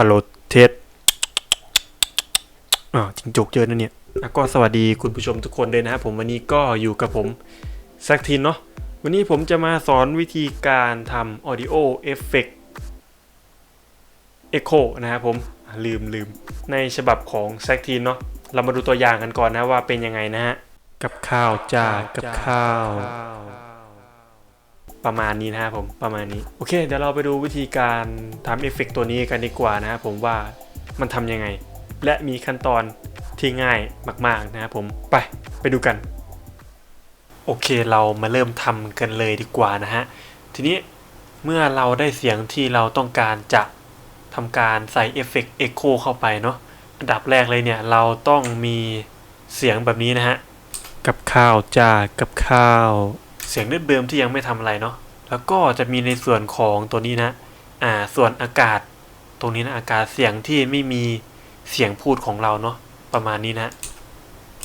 ฮัลโหลเทสอ่าจิงจกเจอนะเนี่ยก็สวัสดีคุณผู้ชมทุกคนด้วยนะครับผมวันนี้ก็อยู่กับผมแซกทินเนาะวันนี้ผมจะมาสอนวิธีการทำ Audio Effect Echo นะครับผมลืมลืมในฉบับของแซกทินเนาะเรามาดูตัวอย่างกันก่อนนะว่าเป็นยังไงนะฮะกับข้าวจ้ากับข้าว ประมาณนี้นะครับผมประมาณนี้โอเค เดี๋ยวเราไปดูวิธีการทำเอฟเฟกต์ตัวนี้กันดีกว่านะครับผมว่ามันทำยังไง และมีขั้นตอนที่ง่ายมาก ๆนะครับผมไปไปดูกัน โอเคเรามาเริ่มทำกันเลยดีกว่านะฮะทีนี้เมื่อเราได้เสียงที่เราต้องการจะทำการใส่เอฟเฟกต์เอ็กโคเข้าไปเนาะอันดับแรกเลยเนี่ยเราต้องมีเสียงแบบนี้นะฮะ กับข้าวจ้ากับข้าว เสียงเดิมที่ยังไม่ทำอะไรเนาะแล้วก็จะมีในส่วนของตัวนี้นะอ่าส่วนอากาศ ตรงนี้นะอากาศเสียงที่ไม่มีเสียงพูดของเราเนาะประมาณนี้นะ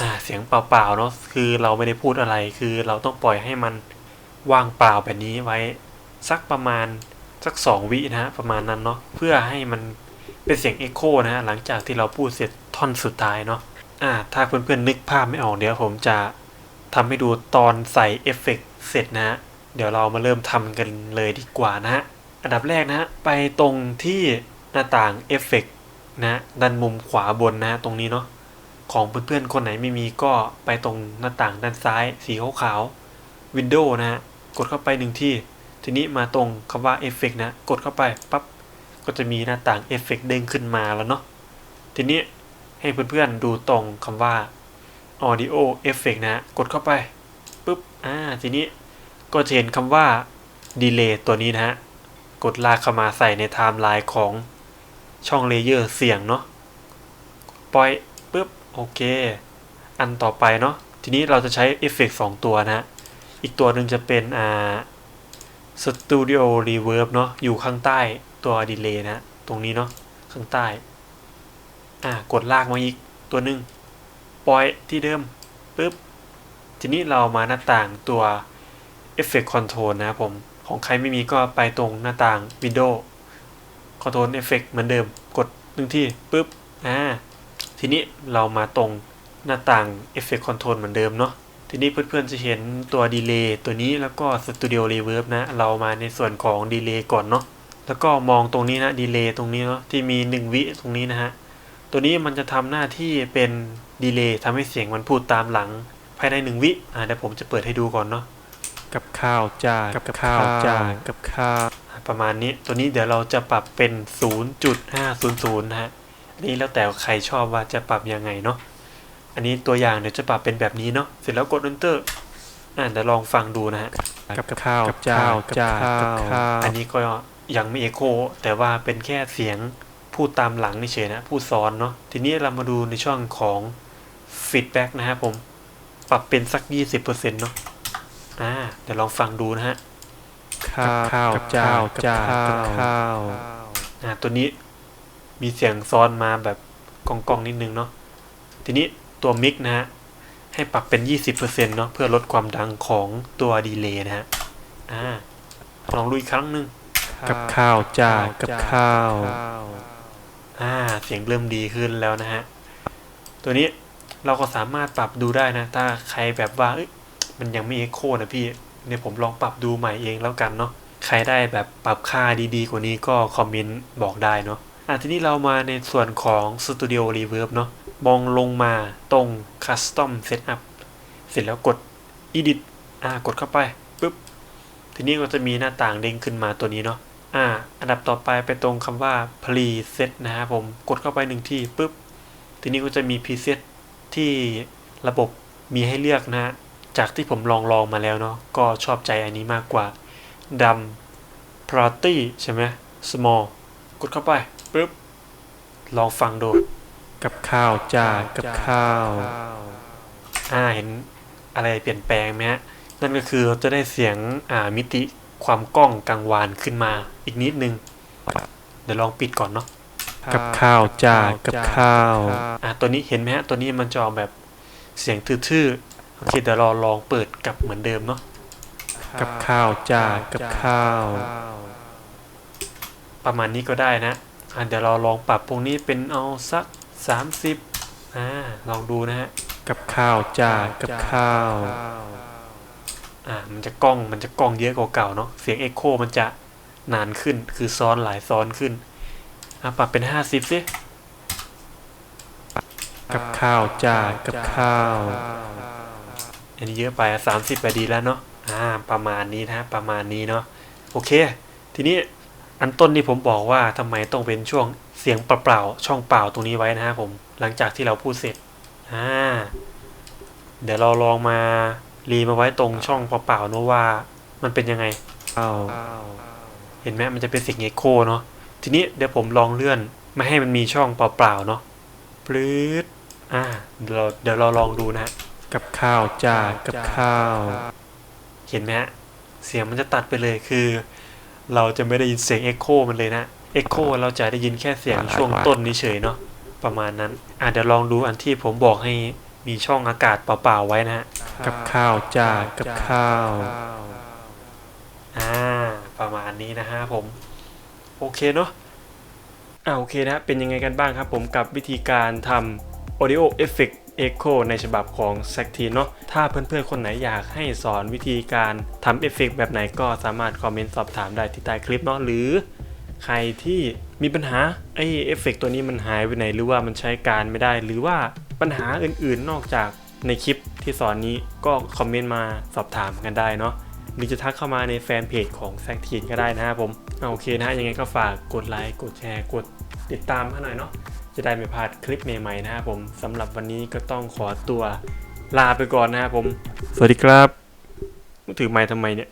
อ่าเสียงเปล่าๆเนาะคือเราไม่ได้พูดอะไรคือเราต้องปล่อยให้มันว่างเปล่าแบบนี้ไว้ สักประมาณสักสองวินะฮะประมาณนั้นเนาะเพื่อให้มันเป็นเสียงเอ็กโคนะฮะหลังจากที่เราพูดเสร็จท่อนสุดท้ายเนาะอ่าถ้าเพื่อนๆนึกภาพไม่ออกเดี๋ยวผมจะทำให้ดูตอนใส่เอฟเฟกต์ เสร็จนะฮะเดี๋ยวเรามาเริ่มทำกันเลยดีกว่านะฮะอันดับแรกนะฮะไปตรงที่หน้าต่างเอฟเฟกต์นะด้านมุมขวาบนนะฮะตรงนี้เนาะของเพื่อนๆคนไหนไม่มีก็ไปตรงหน้าต่างด้านซ้าย สีขาวๆวินโดว์นะฮะกดเข้าไปหนึ่งที่ ทีนี้มาตรงคำว่าเอฟเฟกต์นะ กดเข้าไปปั๊บก็จะมีหน้าต่างเอฟเฟกต์เด้งขึ้นมาแล้วเนาะทีนี้ให้เพื่อนๆดูตรงคำว่า Audio Effect นะฮะกดเข้าไป ปุ๊บอ่าทีนี้ก็จะเห็นคำว่า Delay ตัวนี้นะฮะ กดลากเข้ามาใส่ในไทม์ไลน์ของช่องเลเยอร์เสียงเนาะปล่อยปุ๊บโอเค อันต่อไปเนาะทีนี้เราจะใช้เอฟเฟกต์2ตัวนะฮะอีกตัวหนึ่งจะเป็นอ่า Studio Reverb เนาะอยู่ข้างใต้ตัว Delay นะฮะตรงนี้เนาะข้างใต้ อ่ากดลากมาอีกตัวหนึ่งปล่อยที่เดิมปุ๊บ ทีนี้เรามาหน้าต่างตัว Effect Control นะครับผม ของใครไม่มีก็ไปตรงหน้าต่าง window Control Effect เหมือนเดิม กดหนึ่งที่ปุ๊บ อ่า ทีนี้เรามาตรงหน้าต่าง Effect Control เหมือนเดิมเนาะ ทีนี้เพื่อนๆจะเห็นตัว Delay ตัวนี้แล้วก็ Studio Reverb นะ เรามาในส่วนของ Delay ก่อนเนาะ แล้วก็มองตรงนี้นะ Delay ตรงนี้เนาะ ที่มี 1 วิตรงนี้นะฮะ ตัวนี้มันจะทำหน้าที่เป็นดีเลย์ทำให้เสียงมันพูดตามหลัง ภายในหนึ่งวิอ่าเดี๋ยวผมจะเปิดให้ดูก่อนเนาะกับข้าวจ้ากับข้าวจ้ากับข้าวประมาณนี้ตัวนี้เดี๋ยวเราจะปรับเป็น 0.500นะฮะอันนี้แล้วแต่ใครชอบว่าจะปรับยังไงเนาะอันนี้ตัวอย่างเดี๋ยวจะปรับเป็นแบบนี้เนาะเสร็จแล้วกด enter อ่าเดี๋ยวลองฟังดูนะฮะกับข้าวจ้ากับข้าวอันนี้ก็ยังไม่เอโคแต่ว่าเป็นแค่เสียงพูดตามหลังเฉยๆนะพูดซ้อนเนาะทีนี้เรามาดูในช่องของ feedback นะครับผม ปรับเป็นสัก 20%เนาะอ่าเดี๋ยวลองฟังดูนะฮะข้าวข้าวเจ้าเจ้าข้าวอ่าตัวนี้มีเสียงซ้อนมาแบบกองๆนิดนึงเนาะทีนี้ตัวมิกนะฮะให้ปรับเป็น 20%เนาะเพื่อลดความดังของตัวดีเลย์นะฮะอ่าลองดูอีกครั้งหนึ่งกับข้าวจ้ากับข้าวอ่าเสียงเริ่มดีขึ้นแล้วนะฮะตัวนี้ เราก็สามารถปรับดูได้นะ ถ้าใครแบบว่ามันยังไม่เอ็กโคนะพี่เนี่ยผมลองปรับดูใหม่เองแล้วกันเนาะใครได้แบบปรับค่าดีๆ กว่านี้ก็คอมเมนต์บอกได้เนาะอะทีนี้เรามาในส่วนของ Studio Reverb เนาะมองลงมาตรง Custom Setup เสร็จแล้วกด Edit อ่ากดเข้าไปปุ๊บทีนี้ก็จะมีหน้าต่างเด้งขึ้นมาตัวนี้เนาะอ่า อันดับต่อไปไปตรงคำว่า preset นะครับผมกดเข้าไปหนึ่งที่ปุ๊บทีนี้ก็จะมี preset ที่ระบบมีให้เลือกนะฮะจากที่ผมลองลองมาแล้วเนาะก็ชอบใจอันนี้มากกว่าดำ party ใช่ไหม small กดเข้าไปปุ๊บลองฟังดู กับข้าวจ้ากับข้าว อ่าเห็นอะไรเปลี่ยนแปลงไหมฮะนั่นก็คือเราจะได้เสียงอ่ามิติความกล้องกังวานขึ้นมาอีกนิดนึง เดี๋ยวลองปิดก่อนเนาะ กับข้าวจ้ากับข้าวอ่าตัวนี้เห็นไหมฮะตัวนี้มันจะออกแบบเสียงทื่อๆโอเคเดี๋ยวเราลองเปิดกลับเหมือนเดิมเนาะกับข้าวจ้ากับข้าว ประมาณนี้ก็ได้นะอะเดี๋ยวเราลองปรับตรงนี้เป็นเอาสัก30อ่าลองดูนะฮะกับข้าวจ้ากับข้าวอ่ามันจะกล้องมันจะกล้องเยอะกว่าเก่าเนาะเสียงเอ็กโคมันจะนานขึ้นคือซ้อนหลายซ้อนขึ้น อะปรับเป็น50สิ กับข้าวจ้ากับข้าว อันนี้เยอะไปสามสิบไปดีแล้วเนาะ อ่า ประมาณนี้นะ ประมาณนี้เนาะ โอเค ทีนี้อันต้นที่ผมบอกว่าทำไมต้องเป็นช่วงเสียงเปล่าๆ ช่องเปล่าตรงนี้ไว้นะฮะผม หลังจากที่เราพูดเสร็จ อ่า เดี๋ยวเราลองมารีมาไว้ตรงช่องเปล่าๆเนอะว่า มันเป็นยังไงอ้าวเห็นไหมมันจะเป็นเสียงเอ็กโคเนาะ ทีนี้เดี๋ยวผมลองเลื่อนไม่ให้มันมีช่องเปล่าๆเนาะปลื้ดอ่าเดี๋ยวเราเดี๋ยวเราลองดูนะฮะกับข้าวจ้ากับข้าว เห็นไหมฮะเสียงมันจะตัดไปเลยคือ เราจะไม่ได้ยินเสียงเอ็กโคมันเลยนะเอ็กโคเราจะได้ยินแค่เสียงช่วงต้นนี้เฉยเนาะประมาณนั้นอะเดี๋ยวลองดูอันที่ผมบอกให้มีช่องอากาศเปล่าๆไว้นะฮะกับข้าวจ้ากับข้าวอ่าประมาณนี้นะฮะผม โอเคเนาะอ่าโอเคนะเป็นยังไงกันบ้างครับผมกับวิธีการทำ Audio Effect Echo ในฉบับของ s a c t i เนาะถ้าเพื่อนๆ คนไหนอยากให้สอนวิธีการทำเอฟเฟกต์แบบไหนก็สามารถคอมเมนต์สอบถามได้ที่ใต้คลิปเนาะหรือใครที่มีปัญหาไอเอฟเฟกต์ตัวนี้มันหายไปไหนหรือว่ามันใช้การไม่ได้ หรือว่าปัญหาอื่นๆนอกจากในคลิปที่สอนนี้ก็คอมเมนต์มาสอบถามกันได้เนาะ หรือจะทักเข้ามาในแฟนเพจของแซกทีนก็ได้นะครับผมเอาโอเคนะฮะยังไงก็ฝากกดไลค์กดแชร์กดติดตามให้หน่อยเนาะจะได้ไม่พลาดคลิปใหม่ๆนะครับผมสำหรับวันนี้ก็ต้องขอตัวลาไปก่อนนะครับผม สวัสดีครับ ถือไม้ทำไมเนี่ย